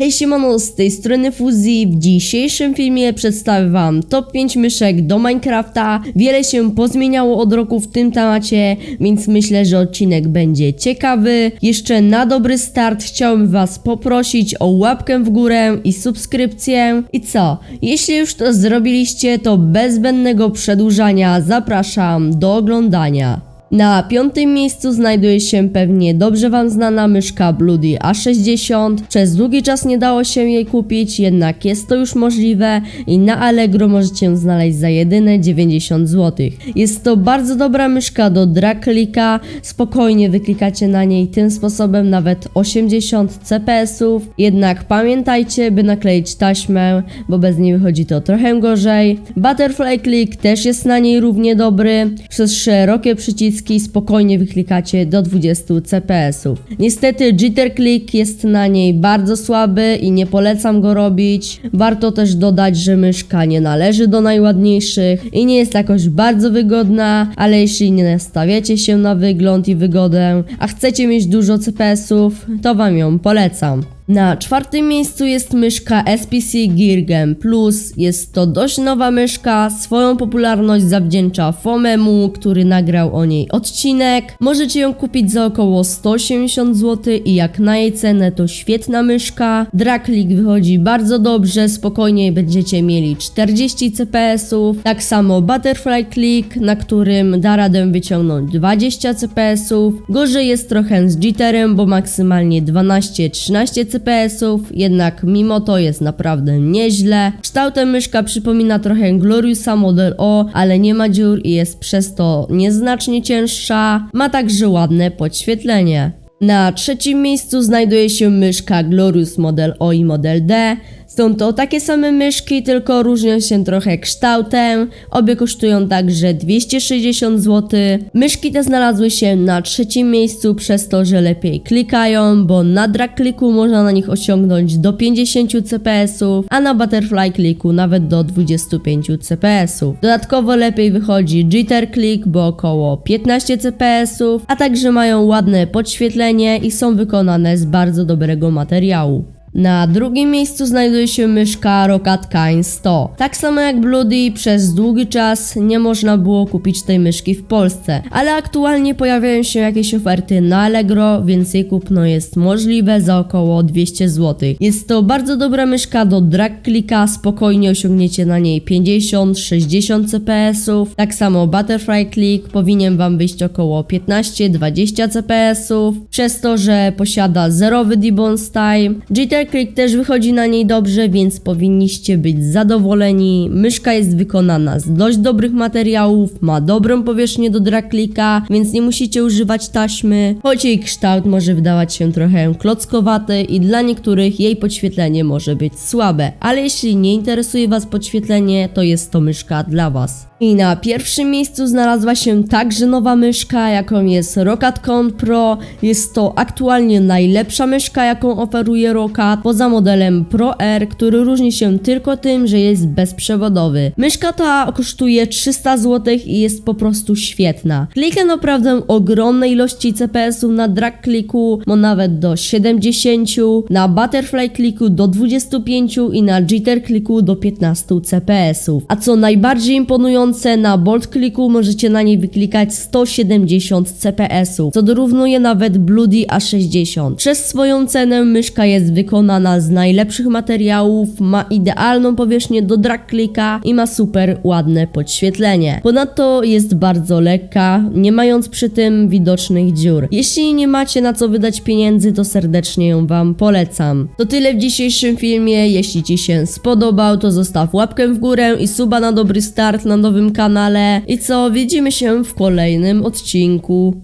Hej siemano, z tej strony Fuzji. W dzisiejszym filmie przedstawię wam top 5 myszek do Minecrafta. Wiele się pozmieniało od roku w tym temacie, więc myślę, że odcinek będzie ciekawy. Jeszcze na dobry start chciałbym was poprosić o łapkę w górę i subskrypcję. I co? Jeśli już to zrobiliście, to bez zbędnego przedłużania zapraszam do oglądania. Na piątym miejscu znajduje się pewnie dobrze Wam znana myszka Bloody A60. Przez długi czas nie dało się jej kupić, jednak jest to już możliwe i na Allegro możecie ją znaleźć za jedyne 90 zł. Jest to bardzo dobra myszka do drag klika, spokojnie wyklikacie na niej tym sposobem nawet 80 CPS-ów. Jednak pamiętajcie, by nakleić taśmę, bo bez niej wychodzi to trochę gorzej. Butterfly Click też jest na niej równie dobry. Przez szerokie przyciski spokojnie wyklikacie do 20 CPS-ów. Niestety Jitter Click jest na niej bardzo słaby i nie polecam go robić. Warto też dodać, że myszka nie należy do najładniejszych i nie jest jakoś bardzo wygodna, ale jeśli nie nastawiacie się na wygląd i wygodę, a chcecie mieć dużo CPS-ów, to wam ją polecam. Na czwartym miejscu jest myszka SPC Geargem Plus. Jest to dość nowa myszka. Swoją popularność zawdzięcza Fomemu, który nagrał o niej odcinek. Możecie ją kupić za około 180 zł i jak na jej cenę to świetna myszka. Draklik wychodzi bardzo dobrze, spokojnie będziecie mieli 40 CPS-ów. Tak samo Butterfly Click, na którym da radę wyciągnąć 20 CPS-ów. Gorzej jest trochę z jitterem, bo maksymalnie 12-13 CPS-ów, jednak mimo to jest naprawdę nieźle. Kształtem myszka przypomina trochę Gloriusa Model O, ale nie ma dziur i jest przez to nieznacznie cięższa. Ma także ładne podświetlenie. Na trzecim miejscu znajduje się myszka Glorious Model O i Model D. Są to takie same myszki, tylko różnią się trochę kształtem. Obie kosztują także 260 zł. Myszki te znalazły się na trzecim miejscu przez to, że lepiej klikają, bo na drag kliku można na nich osiągnąć do 50 CPS-ów, a na butterfly kliku nawet do 25 CPS-ów. Dodatkowo lepiej wychodzi jitter click, bo około 15 CPS-ów, a także mają ładne podświetlenie i są wykonane z bardzo dobrego materiału. Na drugim miejscu znajduje się myszka Rocket Kine 100. Tak samo jak Bloody, przez długi czas nie można było kupić tej myszki w Polsce, ale aktualnie pojawiają się jakieś oferty na Allegro, więc jej kupno jest możliwe za około 200 zł. Jest to bardzo dobra myszka do drag klika, spokojnie osiągniecie na niej 50-60 CPS-ów. Tak samo Butterfly Click powinien Wam wyjść około 15-20 CPS-ów, przez to, że posiada zerowy debounce time. Click też wychodzi na niej dobrze, więc powinniście być zadowoleni. Myszka jest wykonana z dość dobrych materiałów, ma dobrą powierzchnię do drag klika, więc nie musicie używać taśmy, choć jej kształt może wydawać się trochę klockowaty i dla niektórych jej podświetlenie może być słabe, ale jeśli nie interesuje Was podświetlenie, to jest to myszka dla Was. I na pierwszym miejscu znalazła się także nowa myszka, jaką jest Rocatcon Pro. Jest to aktualnie najlepsza myszka, jaką oferuje Poza modelem Pro R, który różni się tylko tym, że jest bezprzewodowy. Myszka ta kosztuje 300 zł i jest po prostu świetna. Klika naprawdę ogromne ilości CPS-ów na drag kliku, bo nawet do 70, na butterfly kliku do 25 i na jitter kliku do 15 CPS-ów. A co najbardziej imponujące, na bolt kliku możecie na niej wyklikać 170 CPS-ów, co dorównuje nawet Bloody A60. Przez swoją cenę myszka jest wykonana z najlepszych materiałów, ma idealną powierzchnię do drag klika i ma super ładne podświetlenie. Ponadto jest bardzo lekka, nie mając przy tym widocznych dziur. Jeśli nie macie na co wydać pieniędzy, to serdecznie ją Wam polecam. To tyle w dzisiejszym filmie. Jeśli Ci się spodobał, to zostaw łapkę w górę i suba na dobry start na nowym kanale. I co, widzimy się w kolejnym odcinku.